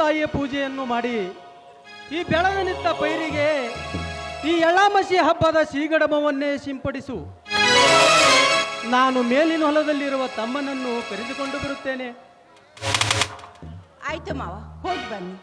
ತಾಯಿಯ ಪೂಜೆಯನ್ನು ಮಾಡಿ ಈ ಬೆಳಗನಿದ್ದ ಪೈರಿಗೆ ಈ ಎಳ್ಳಾಮಸಿ ಹಬ್ಬದ ಸೀಗಡಮವನ್ನೇ ಸಿಂಪಡಿಸು. ನಾನು ಮೇಲಿನ ಹೊಲದಲ್ಲಿರುವ ತಮ್ಮನನ್ನು ಕರೆದುಕೊಂಡು ಬರುತ್ತೇನೆ. ಆಯ್ತು ಮಾವ, ಹೋಗಿ ಬನ್ನಿ.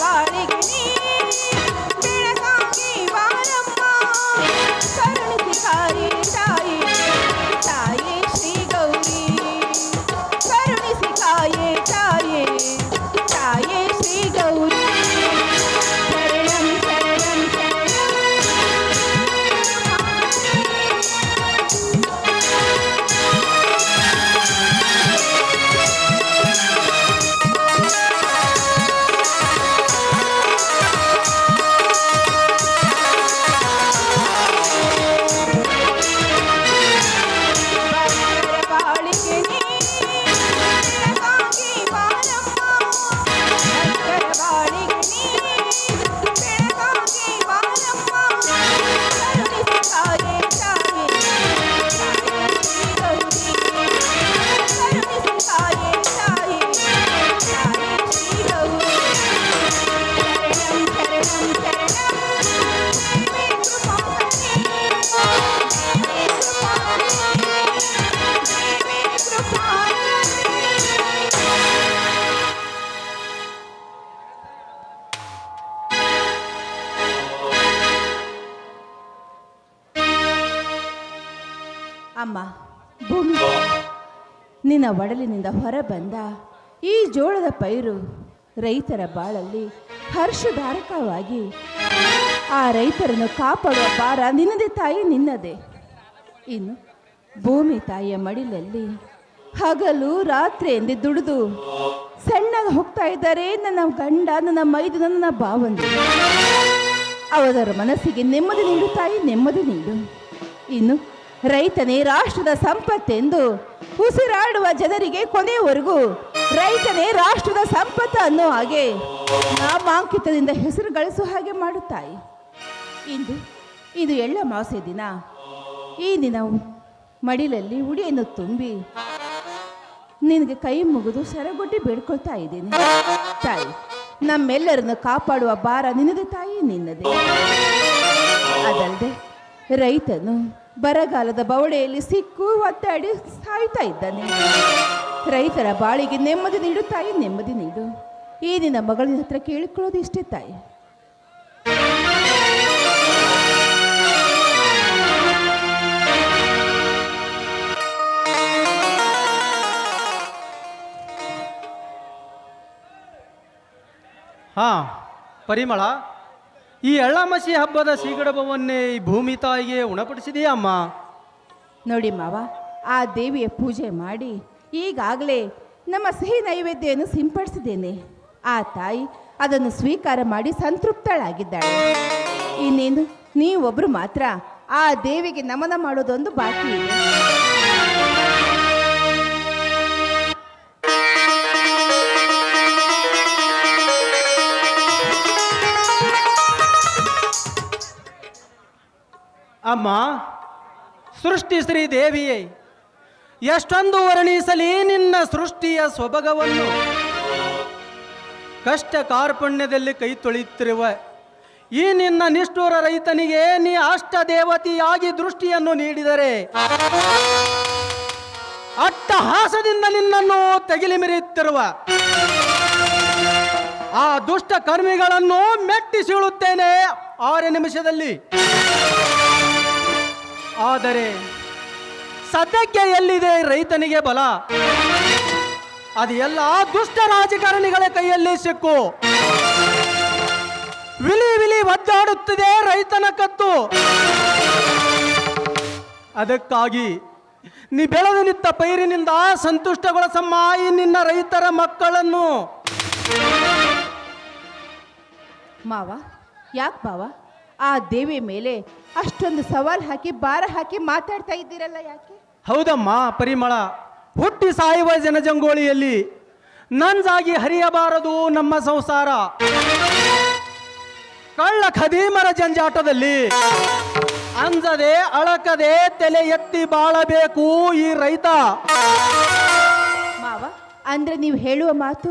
ಬಾಳಿಗೆ ನೀ ಅಮ್ಮ, ಭೂಮಿ ನಿನ್ನ ಒಡಲಿನಿಂದ ಹೊರಬಂದ ಈ ಜೋಳದ ಪೈರು ರೈತರ ಬಾಳಲ್ಲಿ ಹರ್ಷಧಾರಕವಾಗಿ, ಆ ರೈತರನ್ನು ಕಾಪಾಡುವ ಭಾರ ನಿನ್ನದೇ ತಾಯಿ ನಿನ್ನದೇ. ಇನ್ನು ಭೂಮಿ ತಾಯಿಯ ಮಡಿಲಲ್ಲಿ ಹಗಲು ರಾತ್ರಿ ಎಂದು ದುಡಿದು ಸಣ್ಣ ಹೋಗ್ತಾ ಇದ್ದಾರೆ ನನ್ನ ಗಂಡ, ನನ್ನ ಮೈದು, ನನ್ನ ಭಾವಂದು ಅವರ ಮನಸ್ಸಿಗೆ ನೆಮ್ಮದಿ ನೀಡು ತಾಯಿ, ನೆಮ್ಮದಿ ನೀಡು. ಇನ್ನು ರೈತನೇ ರಾಷ್ಟ್ರದ ಸಂಪತ್ತೆಂದು ಉಸಿರಾಡುವ ಜನರಿಗೆ ಕೊನೆಯವರೆಗೂ ರೈತನೇ ರಾಷ್ಟ್ರದ ಸಂಪತ್ತು ಅನ್ನೋ ಹಾಗೆ ನಾಮಾಂಕಿತದಿಂದ ಹೆಸರು ಗಳಿಸುವ ಹಾಗೆ ಮಾಡುತ್ತಾಯಿ. ಇಂದು ಇದು ಎಳ್ಳ ಮಾಸೆ ದಿನ. ಈ ದಿನ ಮಡಿಲಲ್ಲಿ ಉಡಿಯನ್ನು ತುಂಬಿ ನಿನಗೆ ಕೈ ಮುಗಿದು ಸರಗೊಟ್ಟಿ ಬೇಡ್ಕೊಳ್ತಾ ಇದ್ದೀನಿ. ತಾಯಿ, ನಮ್ಮೆಲ್ಲರನ್ನು ಕಾಪಾಡುವ ಭಾರ ನಿನ್ನದೇ ತಾಯಿ, ನಿನ್ನದೇ. ಅದಲ್ಲದೆ ರೈತನು ಬರಗಾಲದ ಬವಳೆಯಲ್ಲಿ ಸಿಕ್ಕು ಒತ್ತಾಡಿ ಸಾಯ್ತಾ ಇದ್ದಾನೆ. ರೈತರ ಬಾಳಿಗೆ ನೆಮ್ಮದಿ ನೀಡು, ತಾಯಿ ನೆಮ್ಮದಿ ನೀಡು. ಈ ನಿನ್ನ ಮಗಳಿನ ಹತ್ರ ಕೇಳಿಕೊಳ್ಳೋದು ಇಷ್ಟೇ, ತಾಯಿ. ಹಾ, ಪರಿಮಳ ಈ ಎಳ್ಳಮಸಿ ಹಬ್ಬದ ಸೀಗಡಬವನ್ನೇ ಈ ಭೂಮಿ ತಾಯಿಗೆ ಉಣಪಡಿಸಿದೆಯಾ ಅಮ್ಮ. ನೋಡಿ ಮಾವ, ಆ ದೇವಿಯ ಪೂಜೆ ಮಾಡಿ ಈಗಾಗಲೇ ನಮ್ಮ ಸಿಹಿ ನೈವೇದ್ಯವನ್ನು ಸಿಂಪಡಿಸಿದ್ದೇನೆ. ಆ ತಾಯಿ ಅದನ್ನು ಸ್ವೀಕಾರ ಮಾಡಿ ಸಂತೃಪ್ತಳಾಗಿದ್ದಾಳೆ. ಇನ್ನೇನು ನೀವೊಬ್ಬರು ಮಾತ್ರ ಆ ದೇವಿಗೆ ನಮನ ಮಾಡೋದೊಂದು ಬಾಕಿ ಇದೆ. ಅಮ್ಮ, ಸೃಷ್ಟಿ ಶ್ರೀ ದೇವಿಯೇ, ಎಷ್ಟೊಂದು ವರ್ಣಿಸಲಿ ನಿನ್ನ ಸೃಷ್ಟಿಯ ಸೊಬಗವನ್ನು ಕಷ್ಟ ಕಾರ್ಪಣ್ಯದಲ್ಲಿ ಕೈ ತೊಳೆಯುತ್ತಿರುವ ಈ ನಿನ್ನ ನಿಷ್ಠುರ ರೈತನಿಗೆ ನೀ ಅಷ್ಟ ದೇವತೆಯಾಗಿ ದೃಷ್ಟಿಯನ್ನು ನೀಡಿದರೆ, ಅಟ್ಟಹಾಸದಿಂದ ನಿನ್ನನ್ನು ತೆಗಿಲಿ ಮಿರಿಯುತ್ತಿರುವ ಆ ದುಷ್ಟ ಕರ್ಮಿಗಳನ್ನು ಮೆಟ್ಟಿಸಿಳುತ್ತೇನೆ. ಆರು ನಿಮಿಷದಲ್ಲಿ ಆದರೆ ಸದ್ಯಕ್ಕೆ ಎಲ್ಲಿದೆ ರೈತನಿಗೆ ಬಲ? ಅದು ಎಲ್ಲ ದುಷ್ಟ ರಾಜಕಾರಣಿಗಳ ಕೈಯಲ್ಲಿ ಸಿಕ್ಕು. ವಿಲಿ ವಿಲಿ ಒದ್ದಾಡುತ್ತಿದೆ ರೈತನ ಕತ್ತು. ಅದಕ್ಕಾಗಿ ನೀ ಬೆಳೆದು ನಿಂತ ಪೈರಿನಿಂದ ಸಂತುಷ್ಟಗೊಳಿಸಮ್ಮ ಈ ನಿನ್ನ ರೈತರ ಮಕ್ಕಳನ್ನು. ಮಾವ, ಯಾಕೆ ಮಾವ? ಆ ದೇವಿ ಮೇಲೆ ಅಷ್ಟೊಂದು ಸವಾಲ್ ಹಾಕಿ ಭಾರ ಹಾಕಿ ಮಾತಾಡ್ತಾ ಇದ್ದೀರಲ್ಲ ಯಾಕೆ? ಹೌದಮ್ಮ ಪರಿಮಳ. ಹುಟ್ಟಿ ಸಾಯುವ ಜನಜಂಗೋಳಿಯಲ್ಲಿ ನಂಜಾಗಿ ಹರಿಯಬಾರದು ನಮ್ಮ ಸಂಸಾರ. ಕಳ್ಳ ಖದೀಮರ ಜಂಜಾಟದಲ್ಲಿ ಅಂಜದೆ ಅಳಕದೆ ತಲೆ ಎತ್ತಿ ಬಾಳಬೇಕು ಈ ರೈತ. ಮಾವ ಅಂದ್ರೆ ನೀವು ಹೇಳುವ ಮಾತು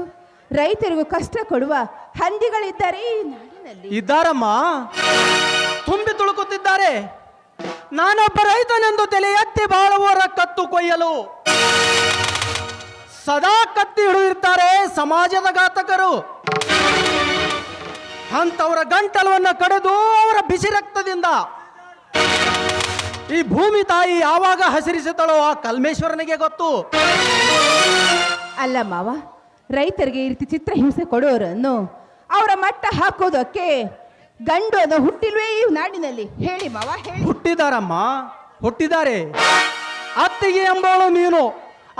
ರೈತರಿಗೂ ಕಷ್ಟ ಕೊಡುವ ಹಂದಿಗಳಿದ್ದಾರೆ ಈ ಇದ್ದಾರಮ್ಮ. ತುಂಬಿ ತುಳುಕುತ್ತಿದ್ದಾರೆ. ನಾನೊಬ್ಬ ರೈತನೆಂದು ತಲೆ ಎತ್ತಿ ಬಾಳುವವರ ಕತ್ತು ಕೊಯ್ಯಲು. ಸದಾ ಕತ್ತಿ ಹಿಡಿದಿರ್ತಾರೆ ಸಮಾಜದ ಘಾತಕರು. ಅಂಥವರ ಗಂಟಲವನ್ನು ಕಡಿದು ಅವರ ಬಿಸಿ ರಕ್ತದಿಂದ. ಈ ಭೂಮಿ ತಾಯಿ ಯಾವಾಗ ಹಸಿರಿಸುತ್ತಳೋ ಆ ಕಲ್ಮೇಶ್ವರನಿಗೆ ಗೊತ್ತು. ಅಲ್ಲ ಮಾವ ರೈತರಿಗೆ ಈ ರೀತಿ ಚಿತ್ರಹಿಂಸೆ ಕೊಡೋರನ್ನು ಅವರ ಮಟ್ಟ ಹಾಕೋದಕ್ಕೆ ಗಂಡು ಅದು ಹುಟ್ಟಿಲ್ವೇ ಈ ನಾಡಿನಲ್ಲಿ? ಹೇಳಿ ಮಾವ ಹೇಳಿ. ಹುಟ್ಟಿದಾರಮ್ಮ ಹುಟ್ಟಿದ್ದಾರೆ ಅತ್ತಿಗೆ ಎಂಬವಳು ನೀನು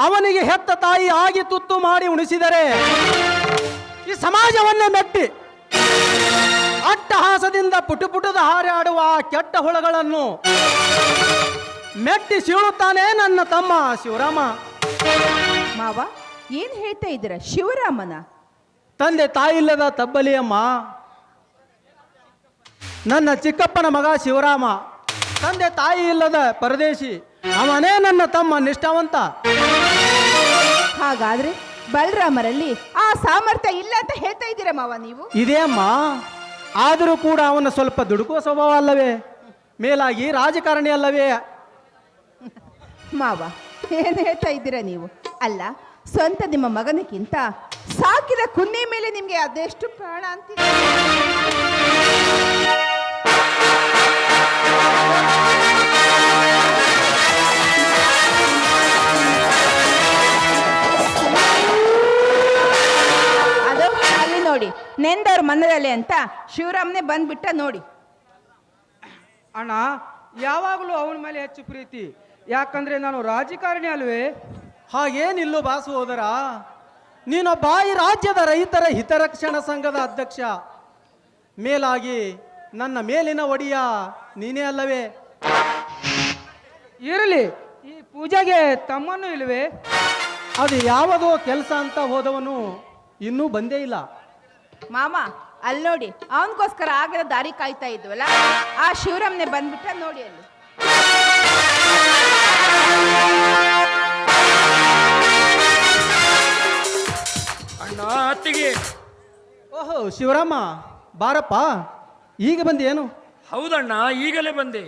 ಅವನಿಗೆ ಹೆತ್ತ ತಾಯಿ ಆಗಿ ತುತ್ತು ಮಾಡಿ ಉಣಿಸಿದರೆ ಈ ಸಮಾಜವನ್ನೇ ಮೆಟ್ಟಿ. ಅಟ್ಟಹಾಸದಿಂದ ಪುಟು ಪುಟದ ಹಾರಾಡುವ ಆ ಕೆಟ್ಟ ಹುಳಗಳನ್ನು ಮೆಟ್ಟಿ ಸೀಳುತ್ತಾನೆ ನನ್ನ ತಮ್ಮ ಶಿವರಾಮ. ಮಾವ ಏನ್ ಹೇಳ್ತಾ ಇದ್ದೀರ? ಶಿವರಾಮನ? ತಂದೆ ತಾಯಿಲ್ಲದ ತಬ್ಬಲಿಯಮ್ಮ. ನನ್ನ ಚಿಕ್ಕಪ್ಪನ ಮಗ ಶಿವರಾಮ. ತಂದೆ ತಾಯಿ ಇಲ್ಲದ ಪರದೇಶಿ. ಅವನೇ ನನ್ನ ತಮ್ಮ ನಿಷ್ಠಾವಂತ. ಹಾಗಾದ್ರೆ ಬಲರಾಮರಲ್ಲಿ ಆ ಸಾಮರ್ಥ್ಯ ಇಲ್ಲ ಅಂತ ಹೇಳ್ತಾ ಇದ್ದೀರಮ್ಮ ಮಾವ ನೀವು? ಇದೇ ಅಮ್ಮ. ಆದರೂ ಕೂಡ ಅವನ ಸ್ವಲ್ಪ ದುಡುಕುವ ಸ್ವಭಾವ ಅಲ್ಲವೇ? ಮೇಲಾಗಿ ರಾಜಕಾರಣಿ ಅಲ್ಲವೇ? ಮಾವ ಏನ್ ಹೇಳ್ತಾ ಇದ್ದೀರಾ ನೀವು? ಅಲ್ಲ, ಸ್ವಂತ ನಿಮ್ಮ ಮಗನಿಗಿಂತ ಸಾಕಿದ ಕುನ್ನಿ ಮೇಲೆ ನಿಮಗೆ ಅದೆಷ್ಟು ಪ್ರಾಣ ಅಂತ ಅದು ಅಲ್ಲಿ ನೋಡಿ, ನೆಂದವ್ರ ಮನದಲ್ಲಿ ಅಂತ ಶಿವರಾಮ್ನೆ ಬಂದ್ಬಿಟ್ಟ ನೋಡಿ. ಅಣ್ಣ, ಯಾವಾಗಲೂ ಅವನ ಮೇಲೆ ಹೆಚ್ಚು ಪ್ರೀತಿ. ಯಾಕಂದ್ರೆ ನಾನು ರಾಜಕಾರಣಿ ಅಲ್ವೇ? ಹಾಗೇನಿಲ್ಲೋ ಬಾಸು ಹೋದರ? ನೀನು ಬಾಯಿ ರಾಜ್ಯದ ರೈತರ ಹಿತರಕ್ಷಣಾ ಸಂಘದ ಅಧ್ಯಕ್ಷ. ಮೇಲಾಗಿ ನನ್ನ ಮೇಲಿನ ಒಡಿಯ ನೀನೇ ಅಲ್ಲವೇ? ಇರಲಿ ಈ ಪೂಜೆಗೆ ತಮ್ಮನ್ನು ಇಲ್ವೇ? ಅದು ಯಾವುದೋ ಕೆಲಸ ಅಂತ ಹೋದವನು ಇನ್ನೂ ಬಂದೇ ಇಲ್ಲ. ಮಾಮ ಅಲ್ಲಿ ನೋಡಿ ಅವನಿಗೋಸ್ಕರ ಆಗಿರೋ ದಾರಿ ಕಾಯ್ತಾ ಇದ್ವಲ್ಲ? ಆ ಶಿವರಾಮ್ನೆ ಬಂದ್ಬಿಟ್ಟ ನೋಡಿ ಅಲ್ಲಿ. ಅಣ್ಣ ಅತ್ತಿಗೆ. ಓಹೋ ಶಿವರಾಮ ಬಾರಪ್ಪ ಈಗ ಬಂದಿ ಏನು? ಹೌದಣ್ಣ ಈಗಲೇ ಬಂದೆ.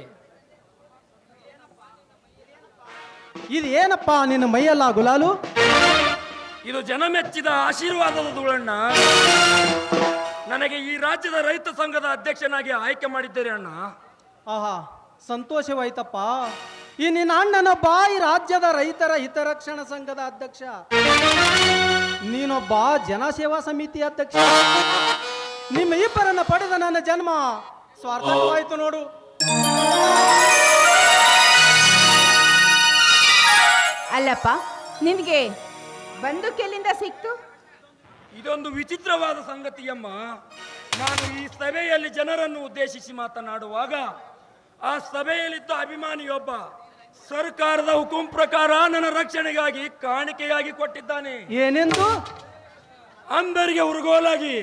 ಇದು ಏನಪ್ಪ ನಿನ್ನ ಮೈಯಲ್ಲ ಗುಲಾಲು? ಇದು ಜನ ಮೆಚ್ಚಿದ ಆಶೀರ್ವಾದದ ಧೂಳಣ್ಣ. ನನಗೆ ಈ ರಾಜ್ಯದ ರೈತ ಸಂಘದ ಅಧ್ಯಕ್ಷನಾಗಿ ಆಯ್ಕೆ ಮಾಡಿದ್ದೀರಿ ಅಣ್ಣ. ಆಹಾ ಸಂತೋಷವಾಯ್ತಪ್ಪ. ಈ ನಿನ್ನ ಅಣ್ಣನ ಬಾಯಿ ರಾಜ್ಯದ ರೈತರ ಹಿತರಕ್ಷಣಾ ಸಂಘದ ಅಧ್ಯಕ್ಷ. ನೀನೊಬ್ಬ ಜನಸೇವಾ ಸಮಿತಿ ಅಧ್ಯಕ್ಷ. ನಿಮ್ಮ ಇಬ್ಬರನ್ನ ಪಡೆದ ನನ್ನ ಜನ್ಮ. ಸ್ವಾರ್ಥವಾಯಿತು ನೋಡು. ಅಲ್ಲಪ್ಪ ನಿನಗೆ ಬಂದೂಕೆಲ್ಲಿಂದ ಸಿಕ್ತು? ಇದೊಂದು ವಿಚಿತ್ರವಾದ ಸಂಗತಿಯಮ್ಮ ನಾನು ಈ ಸಭೆಯಲ್ಲಿ ಜನರನ್ನು ಉದ್ದೇಶಿಸಿ ಮಾತನಾಡುವಾಗ ಆ ಸಭೆಯಲ್ಲಿದ್ದ ಅಭಿಮಾನಿಯೊಬ್ಬ ಸರ್ಕಾರದ ಹುಕುಂ ಪ್ರಕಾರ ನನ್ನ ರಕ್ಷಣೆಗಾಗಿ ಕಾಣಿಕೆಯಾಗಿ ಕೊಟ್ಟಿದ್ದಾನೆ. ಏನೆಂದು? ಅಂಧರಿಗೆ ಉರುಗೋಲಾಗಿ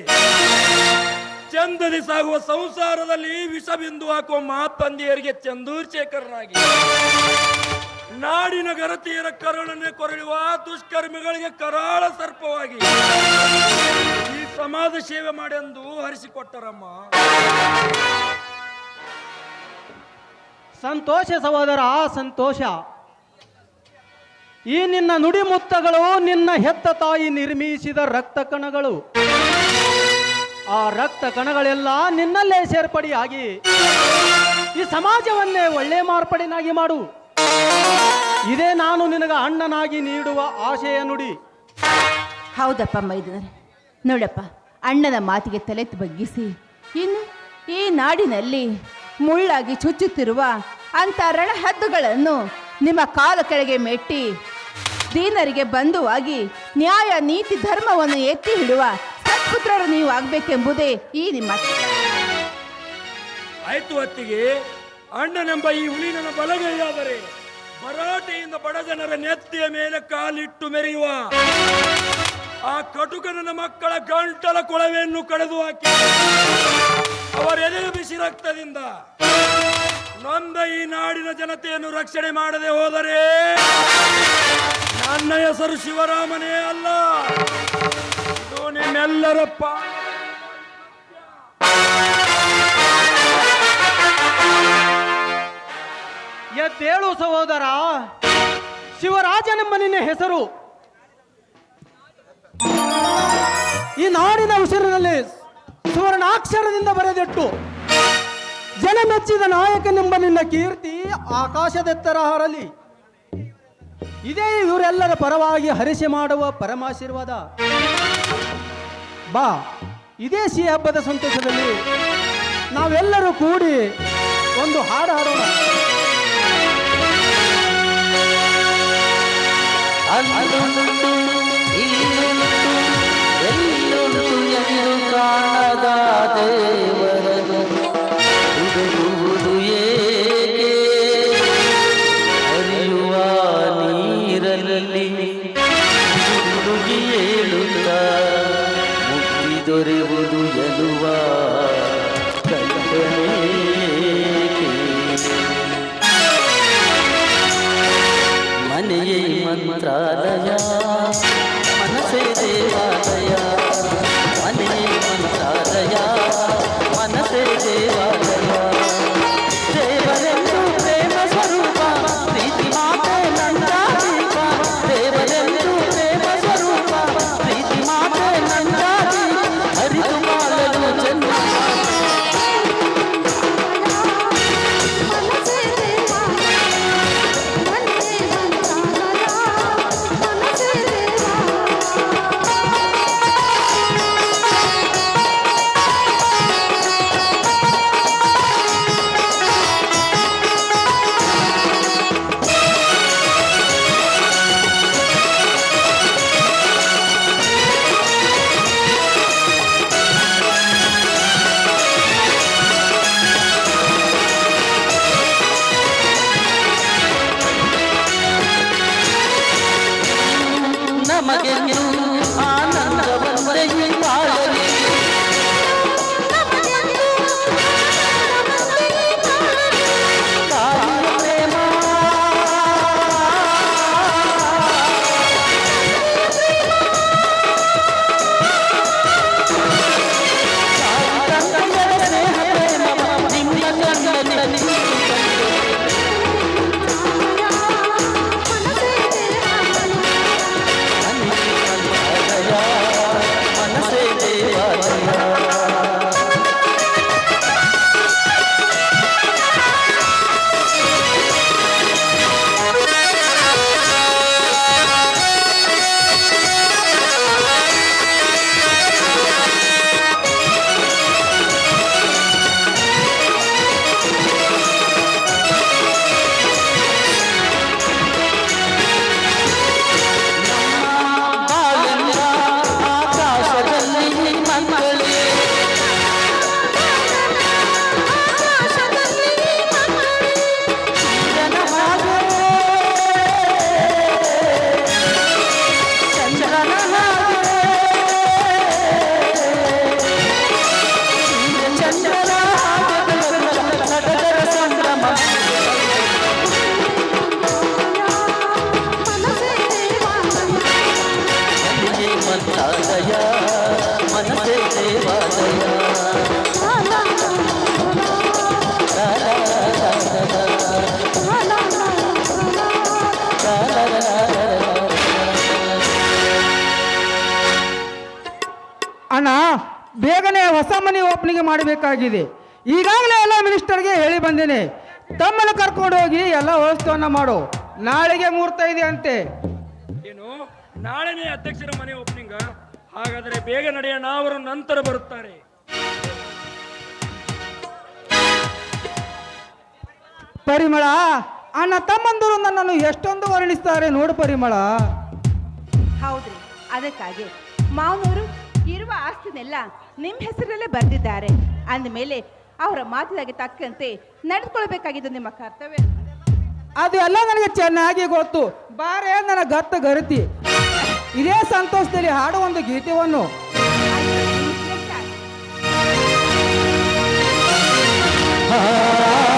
ಚಂದದಿ ಸಾಗುವ ಸಂಸಾರದಲ್ಲಿ ವಿಷಬಿಂದು ಹಾಕುವ ಮಾತಂದಿಯರಿಗೆ ಚಂದೂರ್ಶೇಖರನಾಗಿ ನಾಡಿನ ಗರತಿಯರ ಕರುಣನೆ ಕೊರಳುವ ದುಷ್ಕರ್ಮಿಗಳಿಗೆ ಕರಾಳ ಸರ್ಪವಾಗಿ. ಈ ಸಮಾಜ ಸೇವೆ ಮಾಡೆಂದು ಹರಿಸಿಕೊಟ್ಟರಮ್ಮ. ಸಂತೋಷ ಸಹೋದರ, ಆ ಸಂತೋಷ. ಈ ನಿನ್ನ ನುಡಿಮುತ್ತಗಳು ನಿನ್ನ ಹೆತ್ತ ತಾಯಿ ನಿರ್ಮಿಸಿದ ರಕ್ತ ಕಣಗಳು. ಆ ರಕ್ತ ಕಣಗಳೆಲ್ಲ ನಿನ್ನಲ್ಲೇ ಸೇರ್ಪಡೆಯಾಗಿ ಈ ಸಮಾಜವನ್ನೇ ಒಳ್ಳೆ ಮಾರ್ಪಡಿನಾಗಿ ಮಾಡು. ಇದೇ ನಾನು ನಿನಗ ಅಣ್ಣನಾಗಿ ನೀಡುವ ಆಶಯ ನುಡಿ. ಹೌದಪ್ಪ ಮೈದನರೆ. ನೋಡಪ್ಪ, ಅಣ್ಣನ ಮಾತಿಗೆ ತಲೆ ಬಗ್ಗಿಸಿ ಇನ್ನು ಈ ನಾಡಿನಲ್ಲಿ ಮುಳ್ಳಾಗಿ ಚುಚ್ಚುತ್ತಿರುವ ಅಂಥ ರಣಹದ್ದುಗಳನ್ನು ನಿಮ್ಮ ಕಾಲ ಕೆಳಗೆ ಮೆಟ್ಟಿ ದೀನರಿಗೆ ಬಂಧುವಾಗಿ ನ್ಯಾಯ, ನೀತಿ, ಧರ್ಮವನ್ನು ಎತ್ತಿ ಹಿಡುವ ಸತ್ಪುತ್ರರು ನೀವು ಆಗಬೇಕೆಂಬುದೇ ಈ ನಿಮ್ಮ ಆಯ್ತು ಹೊತ್ತಿಗೆ ಅಣ್ಣನೆಂಬ ಈ ಹುಲಿ ನನ್ನ ಬಲಗೈಯಾದರೆ ಭರಾಟೆಯಿಂದ ಬಡ ಜನರ ನೆತ್ತಿಯ ಮೇಲೆ ಕಾಲಿಟ್ಟು ಮೆರೆಯುವ ಆ ಕಟುಕನ ಮಕ್ಕಳ ಗಂಟಲ ಕೊಳವೆಯನ್ನು ಕಳೆದು ಹಾಕಿ. ಅವರೆದೆಯ ಬಿಸಿ ರಕ್ತದಿಂದ ನೊಂದ ಈ ನಾಡಿನ ಜನತೆಯನ್ನು ರಕ್ಷಣೆ ಮಾಡದೆ ಹೋದರೆ ನನ್ನ ಹೆಸರು ಶಿವರಾಮನೇ ಅಲ್ಲ. ಇದು ನಿಮ್ಮೆಲ್ಲರ ಪಾ ಎದ್ದೇಳು ಸಹೋದರ ಶಿವರಾಜನೆಂಬ ನಿನ್ನ ಹೆಸರು. ಈ ನಾಡಿನ ಉಸಿರಿನಲ್ಲಿ ಸುವರ್ಣಾಕ್ಷರದಿಂದ ಬರೆದಿಟ್ಟು ಜನ ಮೆಚ್ಚಿದ ನಾಯಕನೆಂಬ ನಿನ್ನ ಕೀರ್ತಿ ಆಕಾಶದೆತ್ತರ ಹರಲಿ. ಇದೇ ಇವರೆಲ್ಲರ ಪರವಾಗಿ ಹರಿಸಿ ಮಾಡುವ ಪರಮಾಶೀರ್ವಾದ ಬಾ, ಇದೇ ಸಿಹಿ ಹಬ್ಬದ ಸಂತೋಷದಲ್ಲಿ ನಾವೆಲ್ಲರೂ ಕೂಡಿ ಒಂದು ಹಾಡು ಹಾಡೋಣ. ಅಲ್ಲುಂಟು Radhe Bye. ಮನೆ ಓಪನಿಂಗ್ ಮಾಡಬೇಕಾಗಿದೆ. ಈಗಾಗಲೇ ಎಲ್ಲ ಮಿನಿಸ್ಟರ್ಗೆ ಹೇಳಿ ಬಂದೇನೆ ತಮ್ಮನ್ನು ಕರ್ಕೊಂಡು ಹೋಗಿ ಎಲ್ಲ ವ್ಯವಸ್ಥೆಯನ್ನ ಮಾಡು. ನಾಳೆಗೆ ಮೂರ್ತ ಇದೆ ಅಂತೆ. ಏನು? ನಾಳೆನೇ ಅಧ್ಯಕ್ಷರ ಮನೆ ಓಪನಿಂಗ್. ಹಾಗಾದ್ರೆ ಬೇಗ ನಡೆಯೋಣ ಅವರು ನಂತರ ಬರುತ್ತಾರೆ. ಪರಿಮಳ ಅಣ್ಣ ತಮ್ಮಂದರು ನನ್ನನ್ನು ಎಷ್ಟೊಂದು ವರ್ಣಿಸ್ತಾರೆ ನೋಡು ಪರಿಮಳ. ಹೌದ್ರಿ ಅದಕ್ಕಾಗಿ ಮಾವನವರು ಮಾತನ್ನೆಲ್ಲ ನಿಮ್ಮ ಹೆಸರಲ್ಲೇ ಬರೆದಿದ್ದಾರೆ. ಅಂದಮೇಲೆ ಅವರ ಮಾತಿನಾಗೆ ತಕ್ಕಂತೆ ನಡೆದುಕೊಳ್ಬೇಕಾಗಿದ್ದು ನಿಮ್ಮ ಕರ್ತವ್ಯ. ಅದು ಎಲ್ಲ ನನಗೆ ಚೆನ್ನಾಗಿ ಗೊತ್ತು. ಬಾರೇ ನನ್ನ ಗತ್ತ ಗರತಿ. ಇದೇ ಸಂತೋಷದಲ್ಲಿ ಹಾಡುವ ಒಂದು ಗೀತೆಯನ್ನು